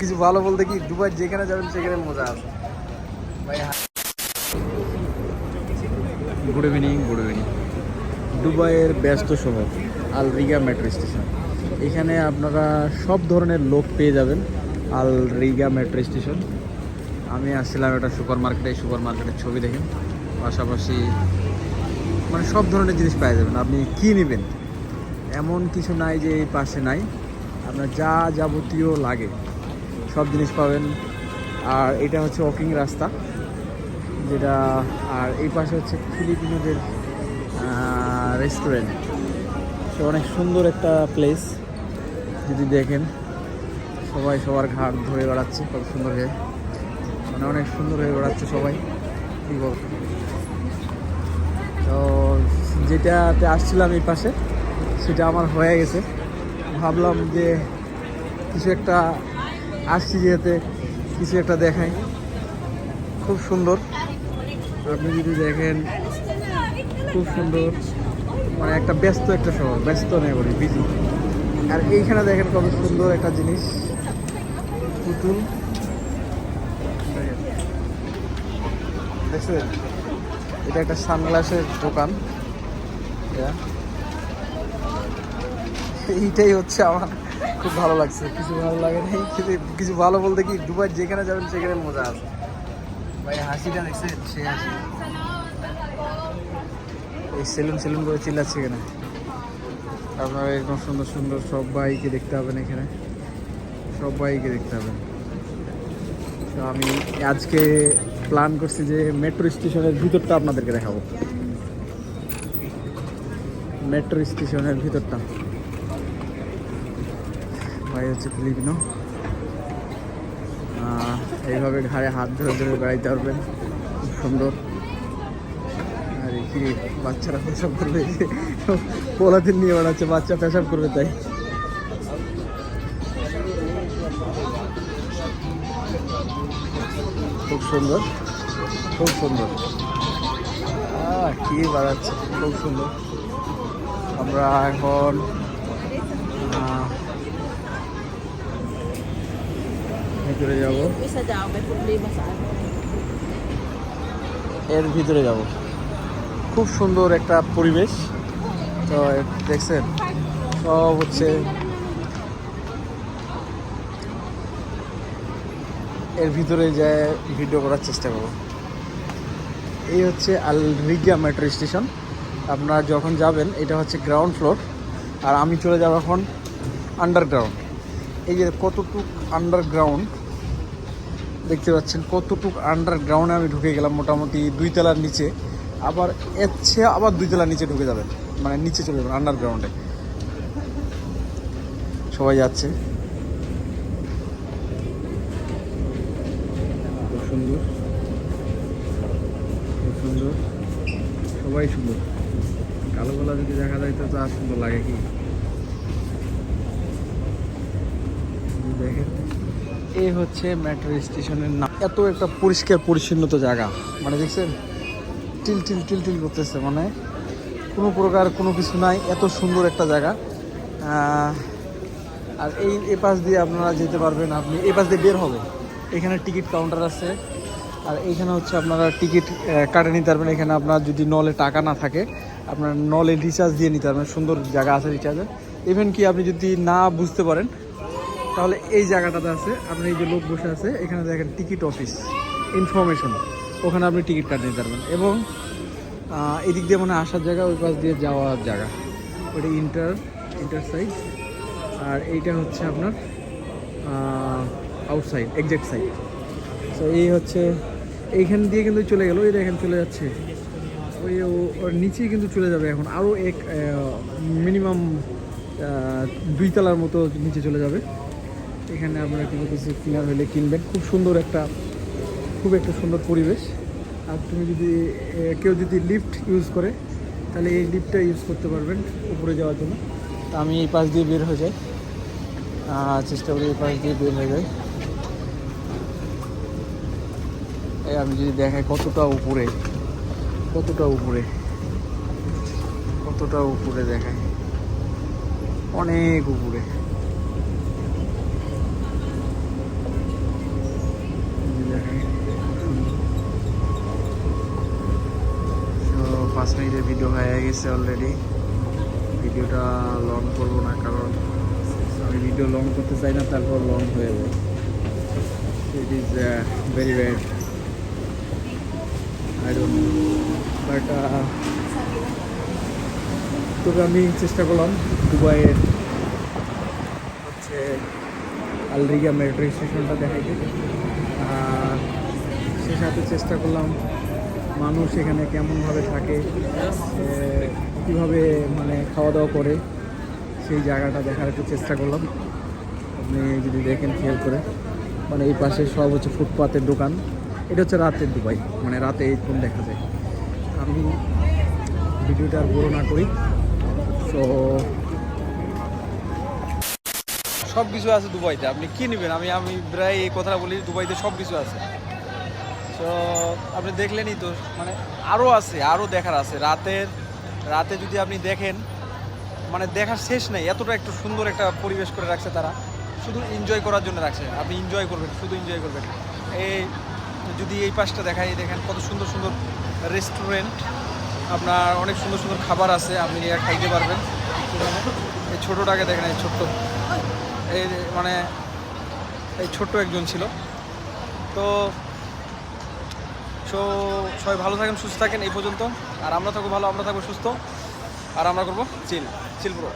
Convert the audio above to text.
কিছু ভালো বলতে কি দুবাই যেখানে যাবেন সেখানে মজা আছে। গুড ইভিনিং গুড ইভিনিং দুবাইয়ের ব্যস্ত শহর আল রিগা মেট্রো স্টেশন এখানে আপনারা সব ধরনের লোক পেয়ে যাবেন আল রিগা মেট্রো স্টেশন আমি আসছিলাম একটা সুপার মার্কেটে সুপার মার্কেটের ছবি দেখেন। পাশাপাশি মানে সব ধরনের জিনিস পেয়ে যাবেন আপনি কী নেবেন? এমন কিছু নাই যে এই পাশে নাই। আপনার যা যাবতীয় লাগে। সব জিনিস পাবেন। আর এটা হচ্ছে ওয়াকিং রাস্তা, যেটা, আর এই পাশে হচ্ছে ফিলিপিনোদের রেস্টুরেন্ট সে অনেক সুন্দর একটা প্লেস যদি দেখেন। সবাই সবার ঘাট ধরে বেড়াচ্ছে, কত সুন্দর হয়ে। মানে অনেক সুন্দর হয়ে বেড়াচ্ছে সবাই, কী বল? তো যেটাতে আসছিলাম এই পাশে, সেটা আমার হয়ে গেছে। ভাবলাম যে কিছু একটা আসছি যেতে কিছু একটা দেখাই। খুব সুন্দর। আপনি যদি দেখেন, খুব সুন্দর। মানে একটা ব্যস্ত একটা শহর, ব্যস্ত নেই বলি বিজি আর এইখানে দেখেন কত সুন্দর একটা জিনিস। পুতুল। দেখছেন? এটা একটা সানগ্লাসের দোকান। এইটাই হচ্ছে আমার খুব ভালো লাগছে, কিছু ভালো লাগে নাই, কিন্তু কিছু ভালো বলতে কি, দুবাই যেখানে যাবেন সেখানে মজা আছে। ভাই, হাসিটা দেখছেন সে হাসি। এই সেলুন সেলুন করে চিল্লাচ্ছে এখানে। আপনারা এরকম সুন্দর সুন্দর সব বাইকে দেখতে পাবেন এখানে। সব বাইকে দেখতে পাবেন। তো আমি আজকে প্ল্যান করছি যে মেট্রো স্টেশনের ভিতরটা আপনাদেরকে দেখাবো। মেট্রো স্টেশনের ভিতরটা। হচ্ছে ফিলিপিনো এইভাবে ঘাড়ে হাত ধরে ধরে বেড়াইতে পারবেন। খুব সুন্দর। আর কি, বাচ্চারা পেশাব করবে? পোলাদিন নিয়ে বেড়াচ্ছে, বাচ্চা পেশাব করবে তাই। খুব সুন্দর খুব সুন্দর। কি বাড়াচ্ছে, খুব সুন্দর। আমরা এখন ভিতরে যাব. এর ভিতরে যাব। খুব সুন্দর একটা পরিবেশ। তো দেখছেন? সব হচ্ছে এর ভিতরে যায় ভিডিও করার চেষ্টা করব। এই হচ্ছে আল রিগা মেট্রো স্টেশন। আপনারা যখন যাবেন এটা হচ্ছে গ্রাউন্ড ফ্লোর আর আমি চলে যাব এখন আন্ডারগ্রাউন্ড এই যে কতটুক আন্ডারগ্রাউন্ড দেখতে পাচ্ছেন কতটুক আন্ডারগ্রাউন্ডে আমি ঢুকে গেলাম মোটামুটি দুই তলার নিচে। আবার এর চেয়ে আবার দুই তলার নিচে ঢুকে যাবেন। মানে নিচে চলে যাবেন আন্ডারগ্রাউন্ডে সবাই যাচ্ছে। সুন্দর। সুন্দর। সবাই সুন্দর। কালো গলা যদি দেখা যায় তো আর সুন্দর লাগে কি? দেখেন। এই হচ্ছে মেট্রো স্টেশনের নাম। এত একটা পরিষ্কার পরিচ্ছন্নত জায়গা। মানে দেখছেন? টিল টিল টিল টিল করতেছে। মানে কোনো প্রকার কোনো কিছু নাই। এত সুন্দর একটা জায়গা। আর এই এ পাশ দিয়ে আপনারা যেতে পারবেন আপনি। এই পাশ দিয়ে বের হবে। এখানে টিকিট কাউন্টার আছে। আর এইখানে হচ্ছে আপনারা টিকিট কাটে নিতে পারবেন। এখানে আপনার যদি নলে টাকা না থাকে, আপনার নলে রিচার্জ দিয়ে নিতে পারবেন। সুন্দর জায়গা আছে রিচার্জে ইভেন কি আপনি যদি না বুঝতে পারেন তাহলে এই জায়গাটাতে আছে, আপনি এই যে লোক বসে আছে, এখানে দেখেন টিকিট অফিস ইনফরমেশন ওখানে আপনি টিকিট কাটে নিতে পারবেন। এবং এদিক দিয়ে মানে আসার জায়গা, ওই পাশ দিয়ে যাওয়ার জায়গা। ওটা ইন্টার ইন্টার সাইড আর এইটা হচ্ছে আপনার আউটসাইড এক্সাক্ট সাইড তো এই হচ্ছে, এইখান দিয়ে কিন্তু চলে গেল এটা এখানে চলে যাচ্ছে। ওই ওর নিচেই কিন্তু চলে যাবে এখন। আরও এক মিনিমাম দুই তলার মতো নিচে চলে যাবে। এখানে আপনারা কোনো কিছু কেনার হলে কিনবেন। খুব সুন্দর একটা, খুব একটা সুন্দর পরিবেশ। আর তুমি যদি কেউ যদি লিফট ইউজ করে, তাহলে এই লিফটটা ইউজ করতে পারবেন উপরে যাওয়ার জন্য। তা আমি এই পাশ দিয়ে বের হয়ে যাই। চেষ্টা করি এই পাশ দিয়ে বের হয়ে যাই। আমি যদি দেখাই কতটা উপরে কতটা উপরে কতটা উপরে দেখায় অনেক উপরে। বাহিরে ভিডিও হয়ে গেছে অলরেডি ভিডিওটা লং করব না, কারণ আমি ভিডিও লং করতে চাই না, তারপর লং হয়ে যায় it is very bad I don't but তবে আমি চেষ্টা করলাম দুবাইয়ের হচ্ছে আলরিগা মেট্রো স্টেশনটা দেখাইতে। সে সাথে চেষ্টা করলাম মানুষ এখানে কেমনভাবে থাকে কীভাবে মানে খাওয়া দাওয়া করে, সেই জায়গাটা দেখার একটু চেষ্টা করলাম। আপনি যদি দেখেন খেয়াল করে মানে এই পাশে সব হচ্ছে ফুটপাতের দোকান। এটা হচ্ছে রাতের দুবাই মানে রাতে এই ফোন দেখা যায়। আমি ভিডিওটা আর বড় না করি, তো সব কিছু আছে দুবাইতে। আপনি কি নেবেন? আমি আমি প্রায় এই কথাটা বলি, দুবাইতে সব কিছু আছে। তো আপনি দেখলেনই তো মানে আরও আছে আরও দেখার আছে। রাতের, রাতে যদি আপনি দেখেন মানে দেখার শেষ নেই, এতটা একটু সুন্দর একটা পরিবেশ করে রাখছে তারা। শুধু এনজয় করার জন্য রাখছে, আপনি এনজয় করবেন, শুধু এনজয় করবেন। এই যদি এই পাশটা দেখাই, দেখেন কত সুন্দর সুন্দর রেস্টুরেন্ট আপনার অনেক সুন্দর সুন্দর খাবার আছে, আপনি এটা খাইতে পারবেন। এই ছোটোটাকে দেখেন, এই ছোট্ট। এই মানে এই ছোট্ট একজন ছিল। তো সো সবাই ভালো থাকেন, সুস্থ থাকেন এই পর্যন্ত। আর আমরা থাকব ভালো, আমরা থাকব সুস্থ। আর আমরা করব চিল চিল পুরো।